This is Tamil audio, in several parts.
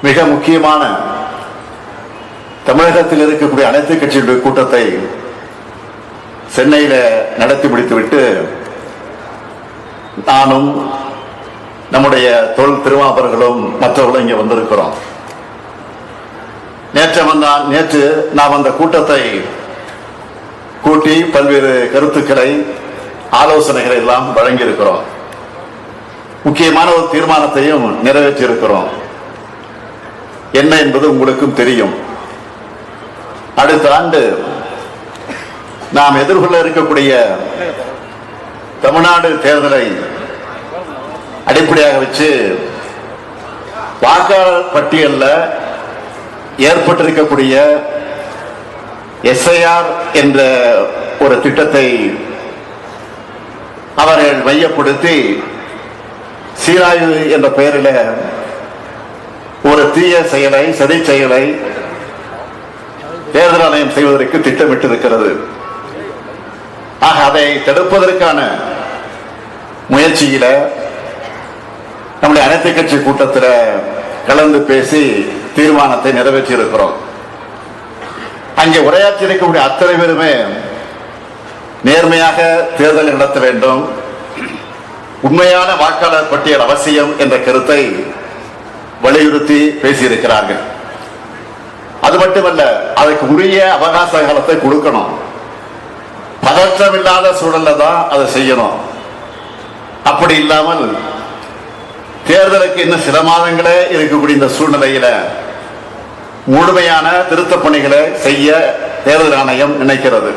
மிக முக்கியமான தமிழகத்தில் இருக்கக்கூடிய அனைத்து கட்சிகளுடைய கூட்டத்தை சென்னையில் நடத்தி முடித்துவிட்டு நானும் நம்முடைய தொழில் திருவாபர்களும் மற்றவர்களும் இங்கே வந்திருக்கிறோம். நேற்று வந்தான் நேற்று நாம் அந்த கூட்டத்தை கூட்டி பல்வேறு கருத்துக்களை ஆலோசனைகளை எல்லாம் வழங்கியிருக்கிறோம். முக்கியமான ஒரு தீர்மானத்தையும் நிறைவேற்றி இருக்கிறோம் என்ன என்பது உங்களுக்கும் தெரியும். அடுத்த ஆண்டு நாம் எதிர்கொள்ள இருக்கக்கூடிய தமிழ்நாடு தேர்தலை அடிப்படையாக வச்சு வாக்காளர் பட்டியலில் ஏற்பட்டிருக்கக்கூடிய எஸ்ஐஆர் என்ற ஒரு திட்டத்தை அவர்கள் மையப்படுத்தி சீராய்வு என்ற பெயரில் தீய செயலை சதி செயலை தேர்தல் ஆணையம் செய்வதற்கு திட்டமிட்டிருக்கிறது. ஆக அதை தடுப்பதற்கான முயற்சியில நம்முடைய அனைத்து கட்சி கூட்டத்தில் கலந்து பேசி தீர்மானத்தை நிறைவேற்றி இருக்கிறோம் அங்கே உரையாற்றி இருக்கக்கூடிய அத்தனை பேருமே நேர்மையாக தேர்தல் நடத்த வேண்டும். உண்மையான வாக்காளர் பட்டியல் அவசியம் என்ற கருத்தை வலியுறுத்தி பேசியிருக்கிறார்கள். அது மட்டுமல்ல அதற்கு உரிய அவகாச காலத்தை கொடுக்கணும். பதற்றம் இல்லாத சூழல்ல தான் அதை செய்யணும். அப்படி இல்லாமல் தேர்தலுக்கு இன்னும் சில மாதங்களே இருக்கக்கூடிய இந்த சூழ்நிலையில முழுமையான திருத்த பணிகளை செய்ய தேர்தல் ஆணையம் நினைக்கிறது.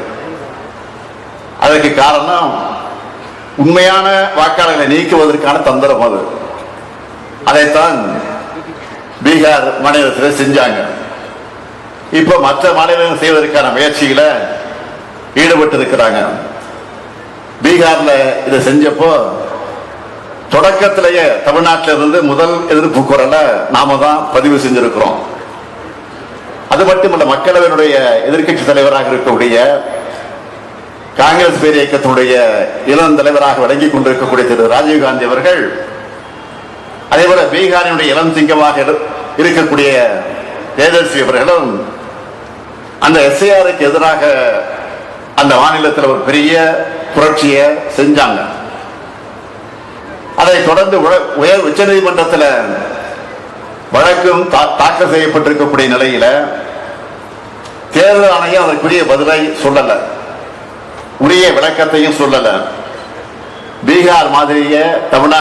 அதற்கு காரணம் உண்மையான வாக்காளர்களை நீக்குவதற்கான தந்திரம் அது. அதைத்தான் பீகார் மாநிலத்தில் செஞ்சாங்க. இப்ப மற்ற மாநிலங்கள் செய்வதற்கான முயற்சிகளை ஈடுபட்டு இருக்கிறாங்க பீகார்ல இதை செஞ்சப்போ தொடக்கத்திலேயே தமிழ்நாட்டில இருந்து முதல் எதிர்ப்பு குரலை நாம தான் பதிவு செஞ்சிருக்கிறோம். அது மட்டுமல்ல மக்களவையினுடைய எதிர்க்கட்சி தலைவராக இருக்கக்கூடிய காங்கிரஸ் பேர் இயக்கத்தினுடைய இளம் தலைவராக வழங்கி கொண்டிருக்கக்கூடிய திரு. ராஜீவ்காந்தி அவர்கள் அதேபோல பீகாரினுடைய இளம் சிங்கமாக இரு- இருக்கக்கூடிய தேஜஸ்வி அவர்களும் அந்த எஸ்ஐஆருக்கு எதிராக அந்த மாநிலத்தில் ஒரு பெரிய புரட்சியை செஞ்சாங்க. அதை தொடர்ந்து உயர் உச்ச நீதிமன்றத்தில் வழக்கும் தாக்கல் செய்யப்பட்டிருக்கக்கூடிய நிலையில தேர்தல் ஆணையம் அதற்குரிய பதிலை சொல்லல. உரிய விளக்கத்தையும் சொல்லல. பீகார் மாதிரியே தமிழ்நாடு